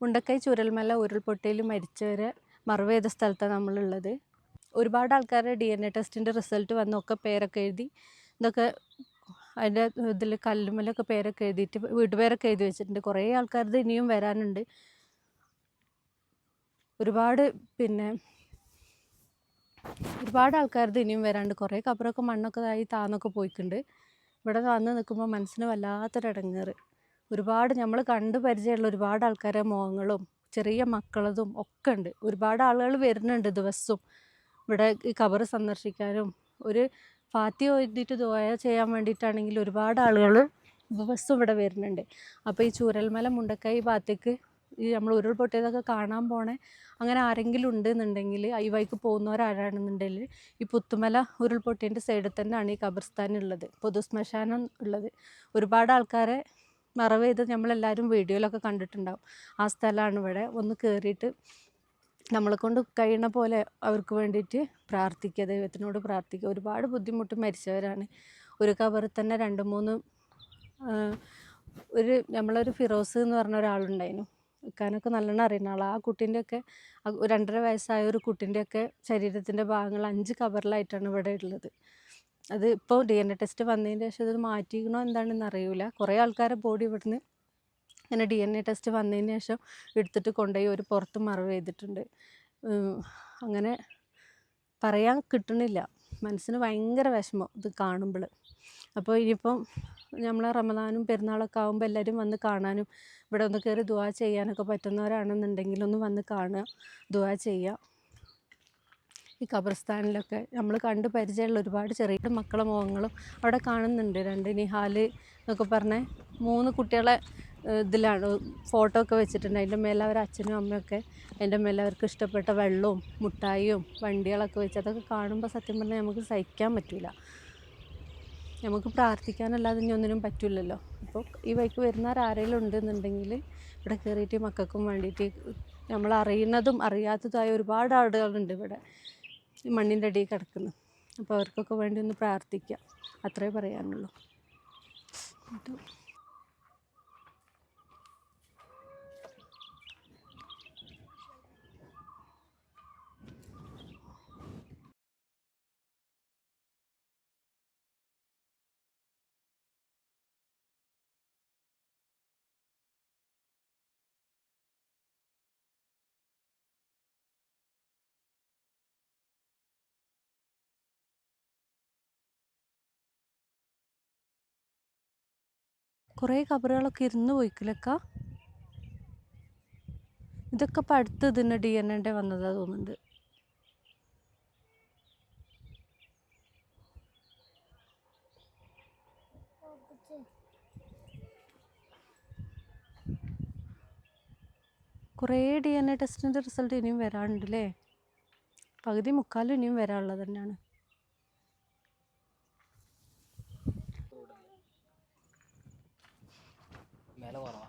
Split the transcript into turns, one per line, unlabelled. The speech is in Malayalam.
മുണ്ടക്കൈ ചുരൽമല ഉരുൾപൊട്ടയിൽ മരിച്ചവരെ മറവ് ചെയ്ത സ്ഥലത്താണ് നമ്മളുള്ളത്. ഒരുപാട് ആൾക്കാരുടെ ഡി എൻ എ ടെസ്റ്റിന്റെ റിസൾട്ട് വന്നൊക്കെ പേരൊക്കെ എഴുതി ഇതൊക്കെ അതിന്റെ ഇതിൽ കല്ലുമ്മലൊക്കെ പേരൊക്കെ എഴുതിയിട്ട് വീട്ടുപേരൊക്കെ എഴുതി വെച്ചിട്ടുണ്ട്. കുറേ ആൾക്കാരത് ഇനിയും വരാനുണ്ട്. ഒരുപാട് പിന്നെ ഒരുപാട് ആൾക്കാരത് ഇനിയും വരാണ്ട് കുറേ കബറൊക്കെ മണ്ണൊക്കെ ആയി താന്നൊക്കെ പോയിട്ടുണ്ട്. ഇവിടെ വന്ന് നിൽക്കുമ്പോൾ മനസ്സിന് വല്ലാത്തൊരിടങ്ങേറ്. ഒരുപാട് നമ്മൾ കണ്ട് പരിചയമുള്ള ഒരുപാട് ആൾക്കാരെ മുഖങ്ങളും ചെറിയ മക്കളതും ഒക്കെ ഉണ്ട്. ഒരുപാട് ആളുകൾ വരുന്നുണ്ട് ദിവസവും. ഇവിടെ ഈ കബർ സന്ദർശിക്കാനും ഒരു ഫാത്തി എഴുതിയിട്ട് ദോയ ചെയ്യാൻ വേണ്ടിയിട്ടാണെങ്കിൽ ഒരുപാട് ആളുകൾ ദിവസവും ഇവിടെ വരുന്നുണ്ട്. അപ്പോൾ ഈ ചൂരൽമല മുണ്ടക്കൈ ഭാഗത്തേക്ക് ഈ നമ്മൾ ഉരുൾപൊട്ടിയതൊക്കെ കാണാൻ പോണേ. അങ്ങനെ ആരെങ്കിലും ഉണ്ട് ഉണ്ടെന്നുണ്ടെങ്കിൽ ഈ വഴിക്ക് പോകുന്നവരാരാണെന്നുണ്ടെങ്കിൽ ഈ പുത്തുമല ഉരുൾപൊട്ടിയതിന്റെ സൈഡിൽ തന്നെയാണ് ഈ കബർസ്ഥാൻ ഉള്ളത്. പൊതുശ്മശാനം ഉള്ളത്. ഒരുപാട് ആൾക്കാരെ മറവ് ചെയ്ത് നമ്മളെല്ലാവരും വീഡിയോയിലൊക്കെ കണ്ടിട്ടുണ്ടാവും. ആ സ്ഥലമാണ് ഇവിടെ. ഒന്ന് കയറിയിട്ട് നമ്മളെ കൊണ്ട് കഴിയണ പോലെ അവർക്ക് വേണ്ടിയിട്ട് പ്രാർത്ഥിക്കുക ദൈവത്തിനോട് പ്രാർത്ഥിക്കുക. ഒരുപാട് ബുദ്ധിമുട്ട് മരിച്ചവരാണ്. ഒരു കബറിൽ തന്നെ രണ്ട് മൂന്ന് ഒരു നമ്മളൊരു ഫിറോസ് എന്ന് പറഞ്ഞ ഒരാളുണ്ടായിരുന്നു. ഇക്കാനൊക്കെ നല്ലോണം അറിയുന്ന ആളാണ് ആ കുട്ടീന്റെയൊക്കെ രണ്ടര വയസ്സായ ഒരു കുട്ടീന്റെയൊക്കെ ശരീരത്തിന്റെ ഭാഗങ്ങൾ അഞ്ച് കബറിലായിട്ടാണ് ഇവിടെ ഉള്ളത്. അത് ഇപ്പോൾ ഡി എൻ എ ടെസ്റ്റ് വന്നതിന് ശേഷം ഇത് മാറ്റിക്കണോ എന്താണെന്ന് അറിയില്ല കുറേ ആൾക്കാരെ ബോഡി ഇവിടുന്ന് ഇങ്ങനെ ഡി എൻ എ ടെസ്റ്റ് വന്നതിന് ശേഷം എടുത്തിട്ട് കൊണ്ടുപോയി ഒരു പുറത്ത് മറവ് ചെയ്തിട്ടുണ്ട്. അങ്ങനെ പറയാൻ കിട്ടണില്ല. മനസ്സിന് ഭയങ്കര വിഷമം ഇത് കാണുമ്പോൾ അപ്പോൾ ഇനിയിപ്പം നമ്മൾ റമദാനും പെരുന്നാളൊക്കെ ആകുമ്പോൾ എല്ലാവരും വന്ന് കാണാനും ഇവിടെ ഒന്ന് കയറി ദുവാ ചെയ്യാനൊക്കെ പറ്റുന്നവരാണെന്നുണ്ടെങ്കിൽ ഒന്ന് വന്ന് കാണുക ദുവാ ചെയ്യുക ഈ ഖബർസ്ഥാനിലൊക്കെ നമ്മൾ കണ്ട് പരിചയമുള്ള ഒരുപാട് ചെറിയ മക്കളെ മുഖങ്ങളും അവിടെ കാണുന്നുണ്ട്. രണ്ട് നിഹാൽ എന്നൊക്കെ പറഞ്ഞ മൂന്ന് കുട്ടികളെ ഇതിലാണ് ഫോട്ടോ ഒക്കെ വെച്ചിട്ടുണ്ട്. അതിന്റെ മേലെ അവർ അച്ഛനും അമ്മയൊക്കെ അതിന്റെ മേലെ അവർക്ക് ഇഷ്ടപ്പെട്ട വെള്ളവും മുട്ടായിയും വണ്ടികളൊക്കെ വെച്ച് അതൊക്കെ കാണുമ്പോൾ സത്യം പറഞ്ഞാൽ നമുക്ക് സഹിക്കാൻ പറ്റില്ല നമുക്ക് പ്രാർത്ഥിക്കാനല്ലാതെ ഇനി ഒന്നിനും പറ്റില്ലല്ലോ. അപ്പോൾ ഈ വഴിക്ക് വരുന്നവർ ആരെങ്കിലും ഉണ്ടെന്നുണ്ടെങ്കിൽ ഇവിടെ കയറിയിട്ട് മക്കൾക്കും വേണ്ടിയിട്ട് നമ്മൾ അറിയുന്നതും അറിയാത്തതുമായ ഒരുപാട് ആളുകളുണ്ട് ഇവിടെ. മണ്ണിന്റെ അടിയിൽ കിടക്കുന്നു. അപ്പോൾ അവർക്കൊക്കെ വേണ്ടി ഒന്ന് പ്രാർത്ഥിക്കാം. അത്രേ പറയാനുള്ളൂ. കുറേ കബറുകളൊക്കെ ഇരുന്ന് പോയിക്കില്ലക്ക? ഇതൊക്കെ ഇപ്പം അടുത്ത് ഇതിന് ഡി എൻ എന്റെ വന്നതാ തോന്നുന്നുണ്ട്. കുറേ ഡി എൻ എ ടെസ്റ്റിന്റെ റിസൾട്ട് ഇനിയും വരാനുണ്ടല്ലേ? പകുതി മുക്കാലും ഇനിയും വരാനുള്ളത് തന്നെയാണ്.
മേലെ കുറവാ